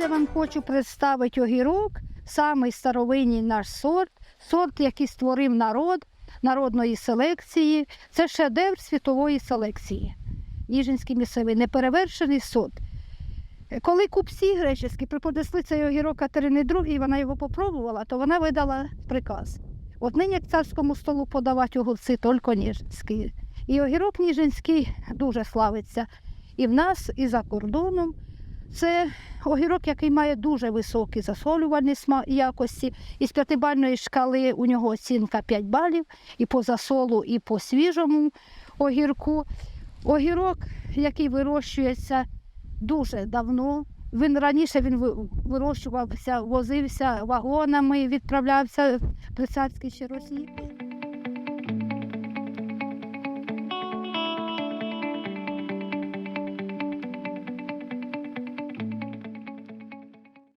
Я вам хочу представити огірок, самий старовинний наш сорт, сорт, який створив народ народної селекції. Це шедевр світової селекції. Ніжинський місцевий, неперевершений сорт. Коли купці греческі приподнесли цей огірок Катерини II, і вона його попробувала, то вона видала приказ. От нині к царському столу подавати огурці тільки ніжинські. І огірок ніжинський дуже славиться і в нас, і за кордоном. Це огірок, який має дуже високі засолювальні якості. Із п'ятибальної шкали у нього оцінка 5 балів і по засолу, і по свіжому огірку. Огірок, який вирощується дуже давно. Він раніше він вирощувався, возився вагонами, відправлявся при царській ще Росії.